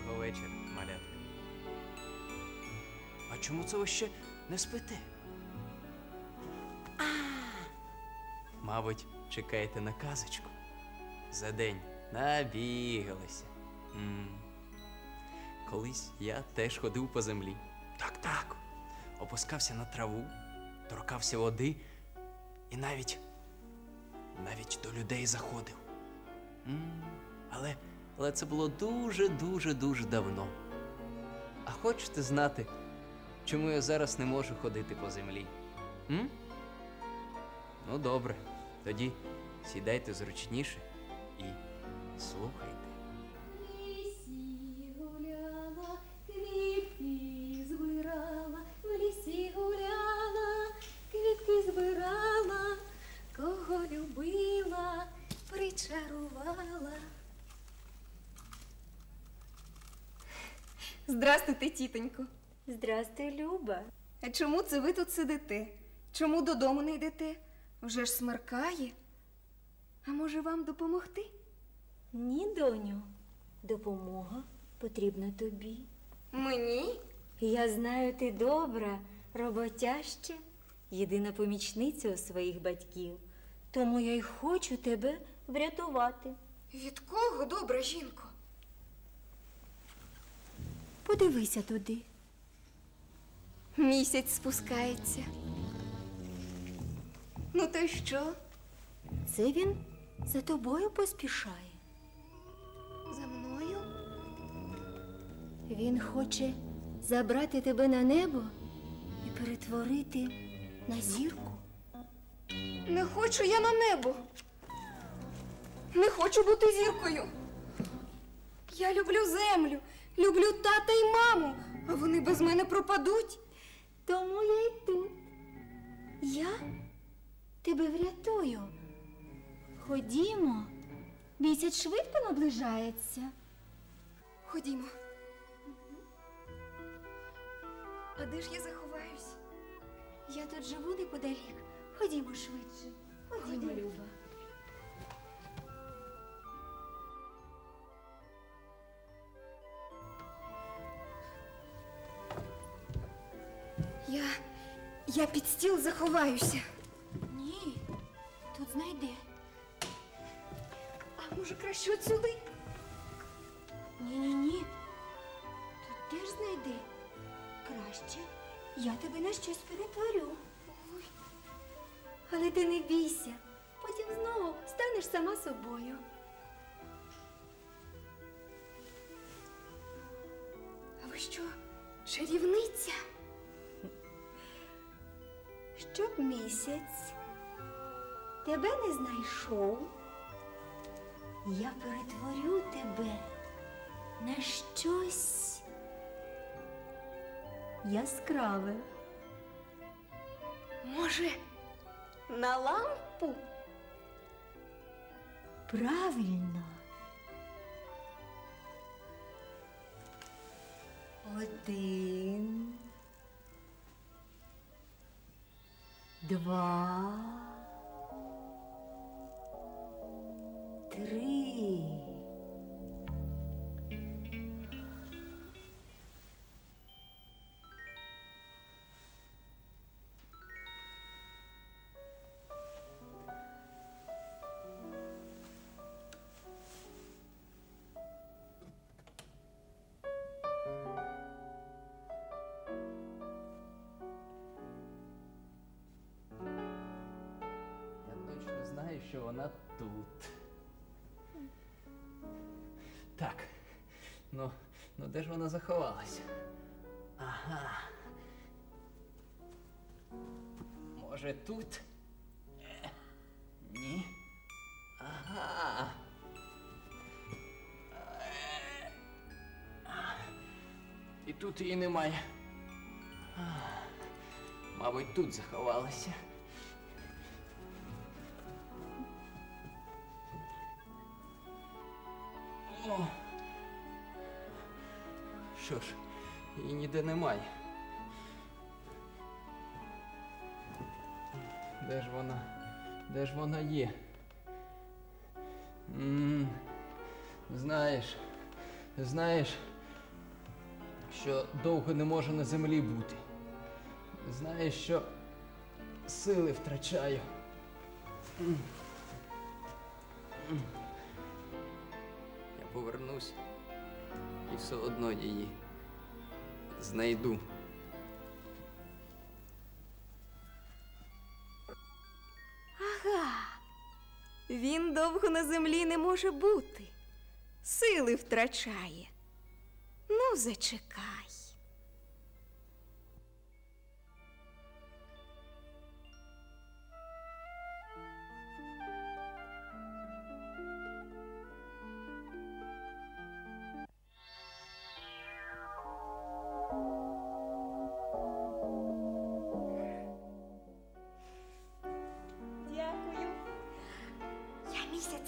Доброго вечора, малятка. А чому це ви ще не спите? А, Мабуть, чекаєте на казочку. За день набігалися. м Колись я теж ходив по землі. Так, так. Опускався на траву, торкався води і навіть навіть до людей заходив. м Але, але це було дуже, дуже, дуже давно. А хочете знати, чому я зараз не можу ходити по землі? М? Ну, добре. Тоді сідайте зручніше і слухайте. Здрастуйте, тітонько. Здрастуй, Люба. А чому це ви тут сидите? Чому додому не йдете? Вже ж смеркає. А може вам допомогти? Ні, доню. Допомога потрібна тобі. Мені? Я знаю, ти добра, роботяща, єдина помічниця у своїх батьків. Тому я й хочу тебе врятувати. Від кого, добра жінко? Подивися туди. Місяць спускається. Ну то й що? Це він за тобою поспішає. За мною? Він хоче забрати тебе на небо і перетворити на зірку. Не хочу я на небо. Не хочу бути зіркою. Я люблю землю, люблю тата й маму, а вони без мене пропадуть. Тому я й тут. Я тебе врятую. Ходімо. Місяць швидко наближається. Ходімо. А де ж я заховаюсь? Я тут живу неподалік. Ходімо швидше. Ходімо, Люба. Я. Я під стіл заховаюся. Ні, тут знайде. А може краще от сюди? Ні-ні-ні. Тут теж знайде. Краще я тебе на щось перетворю. Ой, Але ти не бійся. Потім знову станеш сама собою. а ви що, чарівниця? Щоб місяць тебе не знайшов, я перетворю тебе на щось яскраве. Може, на лампу? Правильно. Один. Два. Три. Що вона тут. Так. Ну, ну де ж вона заховалася? Ага. Може тут? Ні. Ага. І тут її немає. Мабуть, тут заховалася. Що ж, її ніде немає. Де ж вона? Де ж вона є? Знаєш, знаєш, що довго не може на землі бути. Знає, що сили втрачаю. Я повернусь і все одно її знайду. Ага. Він довго на землі не може бути. Сили втрачає. Ну, зачекай.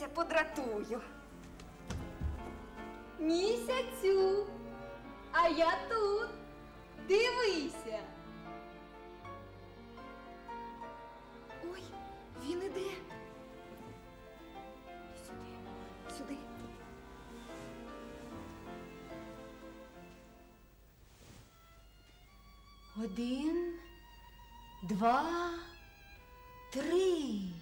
Місяця подратую. Місяцю, а я тут. Дивися. Ой, він іде. Сюди, сюди. Один, два, три.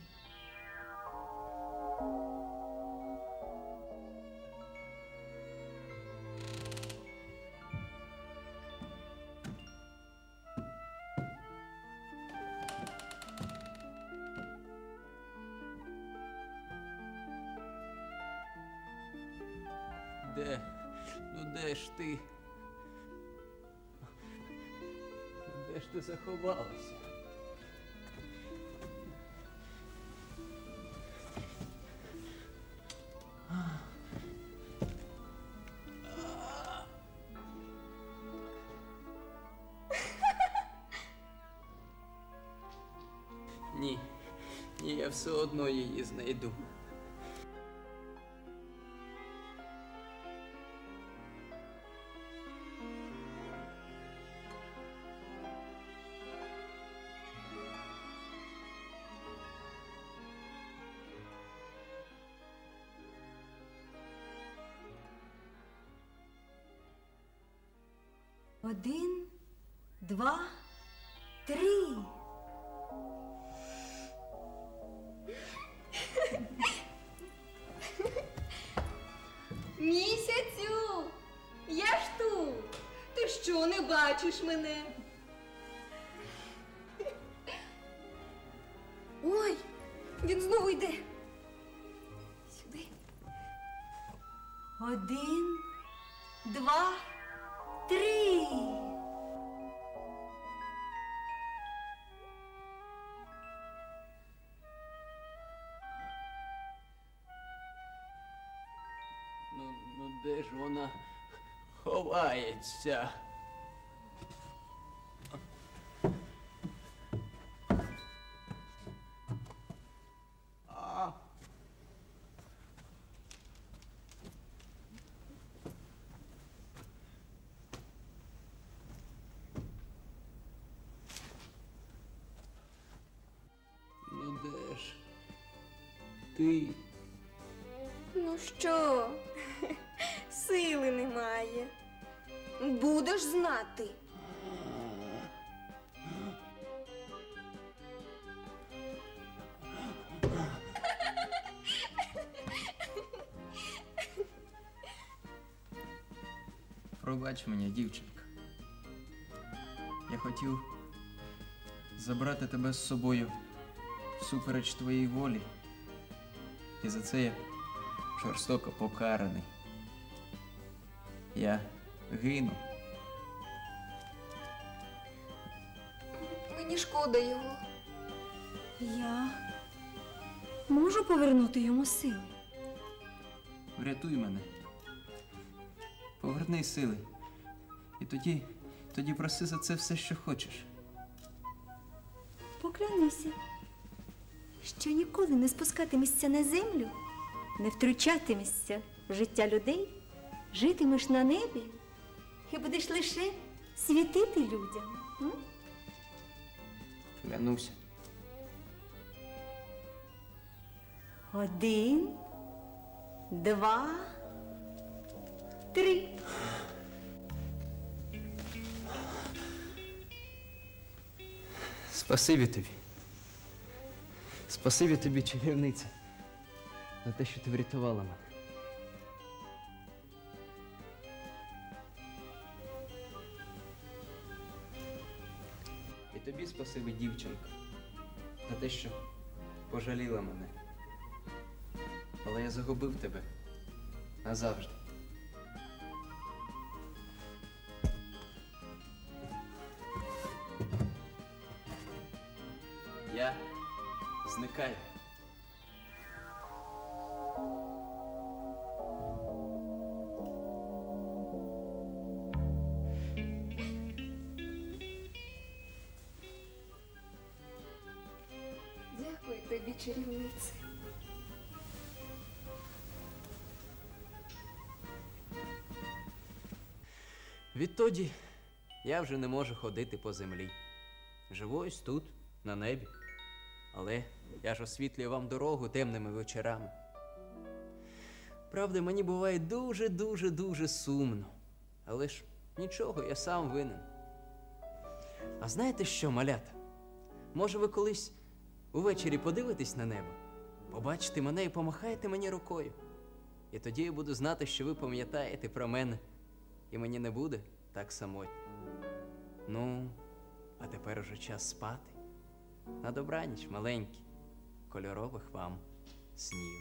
Ну, Де ж ти заховалася? Ні, ні, я все одно її знайду. Один, два, три. Місяцю, я ж тут. Ти що, не бачиш мене? Де ж вона ховається? А. Ну де ти? Ну що? Сили немає. Будеш знати. Пробач мене, дівчинка. Я хотів забрати тебе з собою всупереч твоїй волі. І за це я жорстоко покараний. Я гину. Мені шкода його. Я можу повернути йому сили. Врятуй мене. Поверни сили. І тоді, тоді проси за це все, що хочеш. Поклянися, що ніколи не спускатимешся на землю, не втручатимешся в життя людей, житимеш на небі і будеш лише світити людям. М? Клянуся. Один, два, три. Спасибі тобі. Спасибі тобі, чарівниця, за те, що ти врятувала мене. Тобі спасибі, дівчинко, за те, що пожаліла мене. Але я загубив тебе назавжди. Я зникаю. Відтоді я вже не можу ходити по землі. Живу ось тут, на небі. Але я ж освітлюю вам дорогу темними вечорами. Правда, мені буває дуже, дуже, дуже сумно. Але ж нічого, я сам винен. А знаєте що, малята? Може, ви колись увечері подивитесь на небо, побачите мене і помахаєте мені рукою. І тоді я буду знати, що ви пам'ятаєте про мене і мені не буде так самотньо. Ну, а тепер уже час спати. На добраніч, маленькі, кольорових вам снів.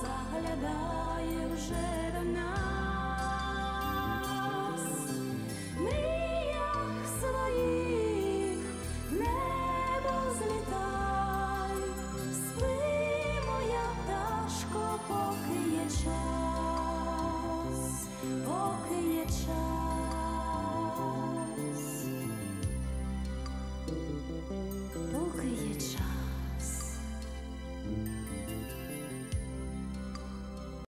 Заглядає вже.